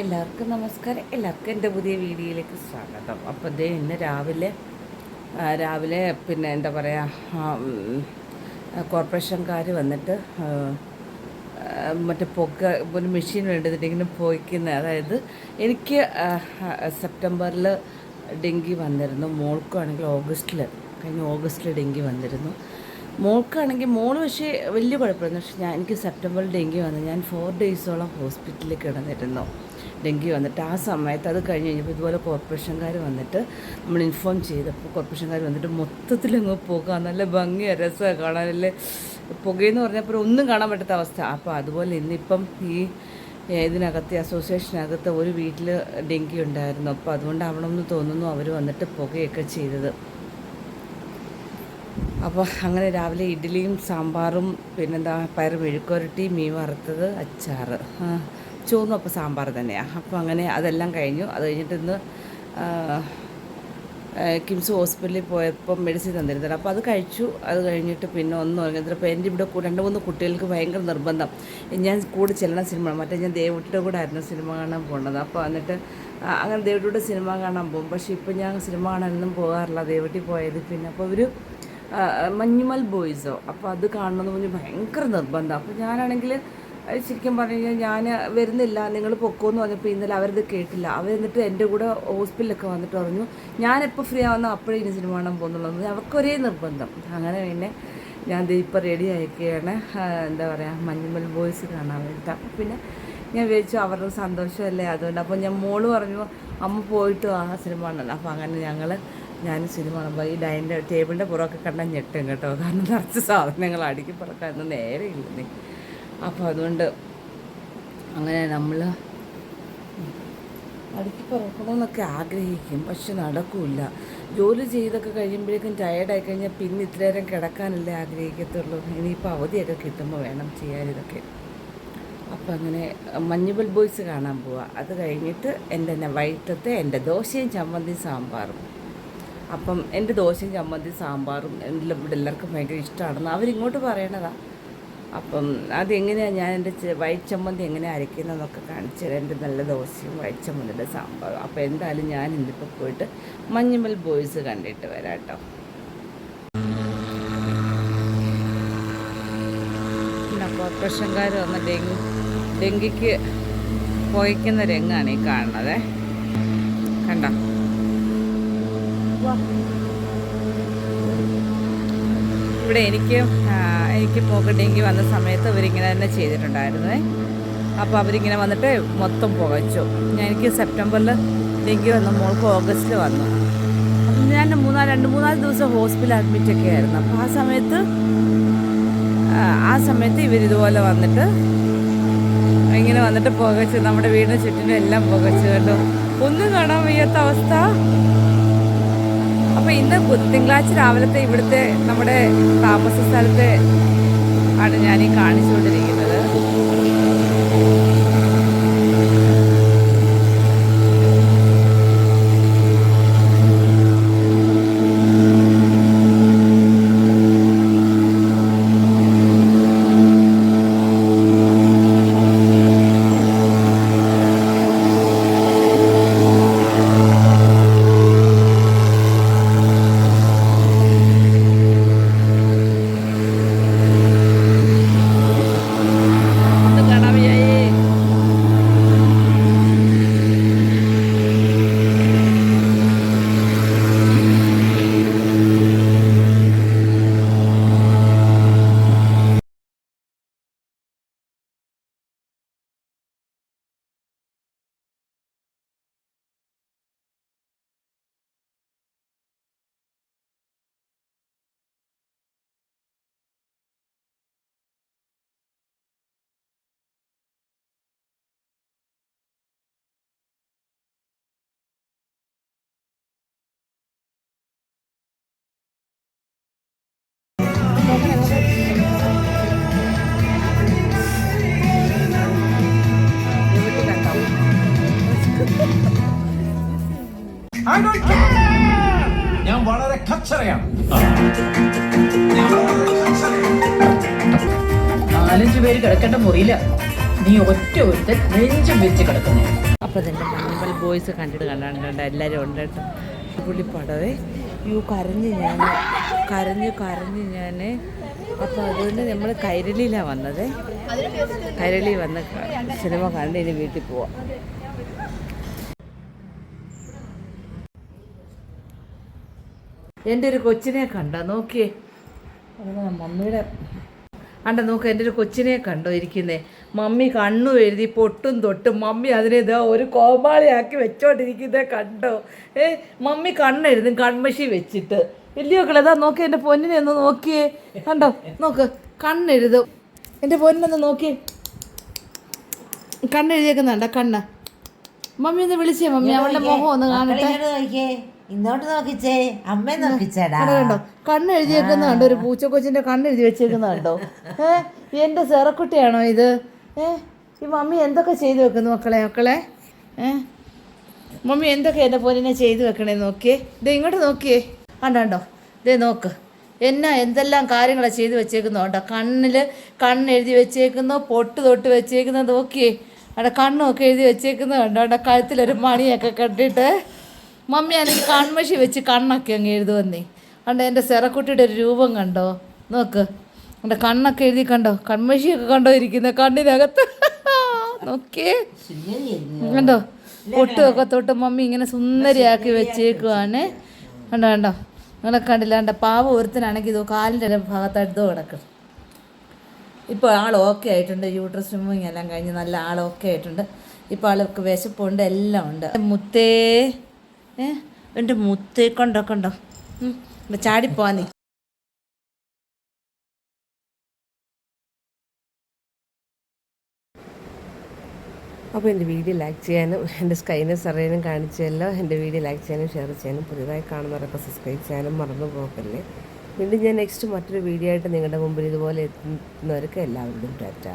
എല്ലാവർക്കും നമസ്കാരം. എല്ലാവർക്കും എന്റെ പുതിയ വീഡിയോയിലേക്ക് സ്വാഗതം. അപ്പോൾ ദേ ഇന്ന് രാവിലെ രാവിലെ പിന്നെ എന്താ പറയുക കോർപ്പറേഷൻകാർ വന്നിട്ട് മറ്റേ പൊക്ക ഒരു മെഷീൻ വേണ്ടതിട്ടിങ്ങനെ പോയിക്കുന്ന. അതായത് എനിക്ക് സെപ്റ്റംബറിൽ ഡെങ്കി വന്നിരുന്നു. മോൾക്കാണെങ്കിൽ ഓഗസ്റ്റിൽ കഴിഞ്ഞ ഓഗസ്റ്റിൽ ഡെങ്കി വന്നിരുന്നു. മോൾക്കാണെങ്കിൽ മോൾ പക്ഷേ വലിയ കുഴപ്പമില്ല. പക്ഷേ ഞാൻ എനിക്ക് സെപ്റ്റംബറിൽ ഡെങ്കി വന്നു. ഞാൻ ഫോർ ഡേയ്സോളം ഹോസ്പിറ്റലിൽ കിടന്നിരുന്നു. ഡെങ്കി വന്നിട്ട് ആ സമയത്ത് അത് കഴിഞ്ഞ് കഴിഞ്ഞപ്പോൾ ഇതുപോലെ കോർപ്പറേഷൻകാർ വന്നിട്ട് നമ്മൾ ഇൻഫോം ചെയ്തപ്പോൾ കോർപ്പറേഷൻകാർ വന്നിട്ട് മൊത്തത്തിൽ മൊത്തത്തിലങ്ങ് പോകുക നല്ല ഭംഗിയാണ് രസമാണ് കാണാനല്ലേ പുകയെന്ന് പറഞ്ഞപ്പോൾ ഒന്നും കാണാൻ പറ്റാത്ത അവസ്ഥ. അപ്പോൾ അതുപോലെ ഇന്നിപ്പം ഈ ഇതിനകത്ത് അസോസിയേഷനകത്ത് ഒരു വീട്ടിൽ ഡെങ്കി ഉണ്ടായിരുന്നു അപ്പോൾ അതുകൊണ്ടാവണമെന്ന് തോന്നുന്നു അവർ വന്നിട്ട് പുകയൊക്കെ ചെയ്തത്. അപ്പോൾ അങ്ങനെ രാവിലെ ഇഡ്ഡലിയും സാമ്പാറും പിന്നെന്താ പയർ മെഴുക്കുരട്ടി മീൻ വറുത്തത് അച്ചാറ്. ചോറും അപ്പോൾ സാമ്പാർ തന്നെയാണ് അപ്പോൾ അങ്ങനെ അതെല്ലാം കഴിഞ്ഞു. അത് കഴിഞ്ഞിട്ട് ഇന്ന് കിംസ് ഹോസ്പിറ്റലിൽ പോയപ്പോൾ മെഡിസിൻ തന്നിരുന്നില്ല അപ്പോൾ അത് കഴിച്ചു. അത് കഴിഞ്ഞിട്ട് പിന്നെ ഒന്നും ഉറങ്ങുന്നില്ല അപ്പോൾ എന്റെ ഇവിടെ രണ്ട് മൂന്ന് കുട്ടികൾക്ക് ഭയങ്കര നിർബന്ധം. ഞാൻ കൂടെ ചെല്ലണ സിനിമ മറ്റേ ഞാൻ ദേവട്ടിയുടെ കൂടെ ആയിരുന്നു സിനിമ കാണാൻ പോകുന്നത് അപ്പോൾ എന്നിട്ട് അങ്ങനെ ദേവട്ടിയുടെ സിനിമ കാണാൻ പോകും. പക്ഷേ ഇപ്പോൾ ഞാൻ സിനിമ കാണാനൊന്നും പോകാറില്ല. ദേവട്ടി പോയത് പിന്നെ. അപ്പോൾ ഇവർ മഞ്ഞുമൽ ബോയ്സോ. അപ്പോൾ അത് കാണണമെന്ന് പറഞ്ഞ് ഭയങ്കര നിർബന്ധം. അപ്പോൾ ഞാനാണെങ്കിൽ ശരിക്കും പറഞ്ഞു കഴിഞ്ഞാൽ ഞാൻ വരുന്നില്ല നിങ്ങൾ പൊക്കോന്ന് പറഞ്ഞപ്പോൾ ഇന്നലെ അവരത് കേട്ടില്ല. അവർ എന്നിട്ട് എന്റെ കൂടെ ഹോസ്പിറ്റലൊക്കെ വന്നിട്ട് പറഞ്ഞു ഞാനെപ്പോൾ ഫ്രീ ആവുന്ന അപ്പോഴേ ഇനി സിനിമ കാണാൻ പോകുന്നുള്ളത് അവർക്കൊരേ നിർബന്ധം. അങ്ങനെ പിന്നെ ഞാൻ ദേ ഇപ്പോൾ റെഡി ആയിരിക്കുകയാണ്. എന്താ പറയുക മഞ്ഞുമൽ ബോയ്സ് കാണാൻ വേണ്ടിയിട്ട് അപ്പോൾ പിന്നെ ഞാൻ വിചാരിച്ചു അവരുടെ സന്തോഷമല്ലേ? അതുകൊണ്ട് അപ്പോൾ ഞാൻ മോൾ പറഞ്ഞു അമ്മ പോയിട്ട് ആ സിനിമ കാണണം അപ്പോൾ അങ്ങനെ ഞങ്ങൾ ഞാൻ സിനിമ കാണുമ്പോൾ ഈ ഡൈനിന്റെ ടേബിളിന്റെ പുറമൊക്കെ കണ്ടാൽ ഞെട്ടും കേട്ടോ. കാരണം നിറച്ച് സാധനങ്ങൾ അടുക്കി പറക്കാൻ നേരെ ഇല്ലെന്നേ. അപ്പോൾ അതുകൊണ്ട് അങ്ങനെ നമ്മൾ അടുക്കി പറക്കണമെന്നൊക്കെ ആഗ്രഹിക്കും പക്ഷെ നടക്കില്ല. ജോലി ചെയ്തൊക്കെ കഴിയുമ്പോഴേക്കും ടയേർഡായി കഴിഞ്ഞാൽ പിന്നെ ഇത്രയേരം കിടക്കാനല്ലേ ആഗ്രഹിക്കത്തുള്ളൂ. ഇനിയിപ്പോൾ അവധിയൊക്കെ കിട്ടുമ്പോൾ വേണം ചെയ്യാൻ ഇതൊക്കെ. അപ്പം അങ്ങനെ മഞ്ഞുപൽ ബോയ്സ് കാണാൻ പോവാം. അത് കഴിഞ്ഞിട്ട് എന്റെ വൈകിട്ടത്തെ എന്റെ ദോശയും ചമ്മന്തിയും സാമ്പാറും. അപ്പം എന്റെ ദോശയും ചമ്മന്തി സാമ്പാറും എന്റെ ഇവിടെ എല്ലാവർക്കും ഭയങ്കര ഇഷ്ടമാണെന്ന് അവരിങ്ങോട്ട് പറയണതാ. അപ്പം അതെങ്ങനെയാണ് ഞാൻ എന്റെ വൈറ്റ് ചമ്മന്തി എങ്ങനെയാണ് അരയ്ക്കുന്നതെന്നൊക്കെ കാണിച്ചു തരാം. എന്റെ നല്ല ദോശയും വൈറ്റ് ചമ്മന്തിന്റെ സാമ്പാറും. അപ്പോൾ എന്തായാലും ഞാൻ ഇന്നിപ്പോൾ പോയിട്ട് മഞ്ഞുമൽ ബോയ്സ് കണ്ടിട്ട് വരാം കേട്ടോ. കോർപ്പറേഷൻകാർ വന്ന് ഡെങ്കി ഡെങ്കിക്ക് പുകയ്ക്കുന്ന രംഗാണ് ഈ കാണുന്നത്. കണ്ട? ഇവിടെ എനിക്ക് എനിക്ക് പോക്ക് ഡെങ്കി വന്ന സമയത്ത് അവരിങ്ങനെ തന്നെ ചെയ്തിട്ടുണ്ടായിരുന്നേ. അപ്പോൾ അവരിങ്ങനെ വന്നിട്ട് മൊത്തം പുകച്ചു. ഞാൻ എനിക്ക് സെപ്റ്റംബറിൽ ഡെങ്കി വന്നു മോൾക്ക് ഓഗസ്റ്റിൽ വന്നു. അപ്പം ഞാൻ മൂന്നാൽ രണ്ട് മൂന്നാൽ ദിവസം ഹോസ്പിറ്റൽ അഡ്മിറ്റൊക്കെ ആയിരുന്നു. അപ്പോൾ ആ സമയത്ത് ആ, സമയത്ത് ഇവരിതുപോലെ വന്നിട്ട് ഇങ്ങനെ വന്നിട്ട് പുകച്ച് നമ്മുടെ വീടിന് ചുറ്റിനും എല്ലാം പുകച്ച് കണ്ടു. ഒന്നും കാണാൻ വയ്യാത്ത അവസ്ഥ. തിങ്കളാഴ്ച രാവിലത്തെ ഇവിടുത്തെ നമ്മുടെ താമസ സ്ഥലത്തെ ആണ് ഞാൻ ഈ കാണിച്ചുകൊണ്ടിരിക്കുന്നത് ഒന്ന് കാണാൻ വയ്യായേ ഇവിടെ കണ്ടോ I don't care! ഞാൻ വളരെ കച്ചറയാണ്. ഞാൻ വളരെ കച്ചറയാണ്. നാലഞ്ചു പേര് കിടക്കേണ്ട മുറിയില്ല. നീ ഒറ്റ ഒരുത്തൻ നെഞ്ചും വെച്ച് കിടക്കുന്നു. അപ്പൊ തന്നെ മഞ്ഞമ്പൽ ബോയ്സ് കണ്ടിട്ട് കണ്ടാണ്ട് എല്ലാവരും ഉണ്ട് കേട്ടോ പുള്ളി പടവേ. യു കരഞ്ഞ് ഞാൻ കരഞ്ഞ് കരഞ്ഞ് ഞാൻ അപ്പോൾ അതുകൊണ്ട് നമ്മൾ കൈരളിയിലാണ് വന്നത്. കൈരളി വന്ന് സിനിമ കണ്ട് ഇനി വീട്ടിൽ പോവാം. എന്റെ ഒരു കൊച്ചിനെ കണ്ട നോക്കിയേ. അതാണ് മമ്മിയുടെ അണ്ട നോക്ക് എന്റെ ഒരു കൊച്ചിനെ കണ്ടോ ഇരിക്കുന്നേ? മമ്മി കണ്ണു എഴുതി പൊട്ടും തൊട്ടും മമ്മി അതിനെ ഇതാ ഒരു കോമാളിയാക്കി വെച്ചോണ്ടിരിക്കുന്നേ കണ്ടോ? ഏ മമ്മി കണ്ണെഴുതും കൺമഷി വെച്ചിട്ട്. ഇല്ലയോ കിളതാ നോക്കി എന്റെ പൊന്നിനെ ഒന്ന് നോക്കിയേ. കണ്ടോ? നോക്ക് കണ്ണെഴുതും എന്റെ പൊന്നിനൊന്ന് നോക്കിയേ. കണ്ണെഴുതിയേക്കുന്നുണ്ടോ കണ്ണ്. മമ്മി ഒന്ന് വിളിച്ചേ മമ്മി. അവളുടെ മുഖം ഒന്ന് കാണട്ടെ. ഇങ്ങോട്ട് നോക്കിച്ചേ അമ്മ നോക്കിച്ചേടാ. കണ്ടോ? കണ്ണ് എഴുതിയേക്കുന്ന കണ്ടോ? ഒരു പൂച്ചക്കൊച്ചിന്റെ കണ്ണ് എഴുതി വെച്ചേക്കുന്ന കണ്ടോ? ഏഹ് എന്റെ സെറക്കുട്ടിയാണോ ഇത്? ഏഹ് ഈ മമ്മി എന്തൊക്കെ ചെയ്തു വെക്കുന്നു മക്കളെ മക്കളെ? ഏഹ് മമ്മി എന്തൊക്കെ എന്റെ പോലെ ചെയ്തു വെക്കണേ നോക്കിയേ. ഇത് ഇങ്ങോട്ട് നോക്കിയേ. കണ്ടോ ഇതേ നോക്ക്. എന്നാ എന്തെല്ലാം കാര്യങ്ങളാണ് ചെയ്തു വെച്ചേക്കുന്നോ? കണ്ടോ? കണ്ണിൽ കണ്ണ് എഴുതി വെച്ചേക്കുന്നോ പൊട്ട് തൊട്ട് വെച്ചേക്കുന്നത് നോക്കിയേ. അവിടെ കണ്ണൊക്കെ എഴുതി വെച്ചേക്കുന്നത് കണ്ടോ? അവിടെ കഴുത്തിലൊരു മണിയൊക്കെ കെട്ടിട്ട് മമ്മി അല്ലെങ്കിൽ കൺമഷി വെച്ച് കണ്ണൊക്കെ അങ്ങ് എഴുതുവന്നേ കണ്ടോ എന്റെ സെറക്കുട്ടിയുടെ ഒരു രൂപം കണ്ടോ? നോക്ക്. എന്റെ കണ്ണൊക്കെ എഴുതി കണ്ടോ? കൺമഷിയൊക്കെ കണ്ടോ ഇരിക്കുന്ന? കണ്ണിനകത്ത്. നോക്കിയേ. കണ്ടോ? പൊട്ടുമൊക്കെ തൊട്ട് മമ്മി ഇങ്ങനെ സുന്ദരിയാക്കി വെച്ചേക്കുവാണ്. കണ്ടോ കണ്ടോ? നിങ്ങളെ കണ്ടില്ല കണ്ട? പാവ ഒരുത്തനാണെങ്കിൽ ഇതോ കാലിന്റെ ഭാഗത്തായിട്ട് കിടക്കും. ഇപ്പോൾ ആൾ ഓക്കെ ആയിട്ടുണ്ട്. യൂട്രസ് സ്വിമ്മിങ് എല്ലാം കഴിഞ്ഞ് നല്ല ആൾ ഓക്കെ ആയിട്ടുണ്ട്. ഇപ്പോൾ ആൾക്ക് വിശപ്പുണ്ട് എല്ലാം ഉണ്ട്. മുത്തേ. ഏ? എന്റെ മുത്തേ കണ്ടോ ചാടിപ്പോവാ നീ അപ്പോൾ എന്റെ വീഡിയോ ലൈക്ക് ചെയ്യാനും എന്റെ സ്കൈനെ സറേനും കാണിച്ചല്ലോ എന്റെ വീഡിയോ ലൈക്ക് ചെയ്യാനും ഷെയർ ചെയ്യാനും പുതിയതായി കാണുന്നവരൊക്കെ സബ്സ്ക്രൈബ് ചെയ്യാനും മറന്നു പോകല്ലേ. വീണ്ടും ഞാൻ നെക്സ്റ്റ് മറ്റൊരു വീഡിയോ ആയിട്ട് നിങ്ങളുടെ മുമ്പിൽ ഇതുപോലെ എത്തുന്നവർക്ക് എല്ലാവരോടും ടാറ്റ.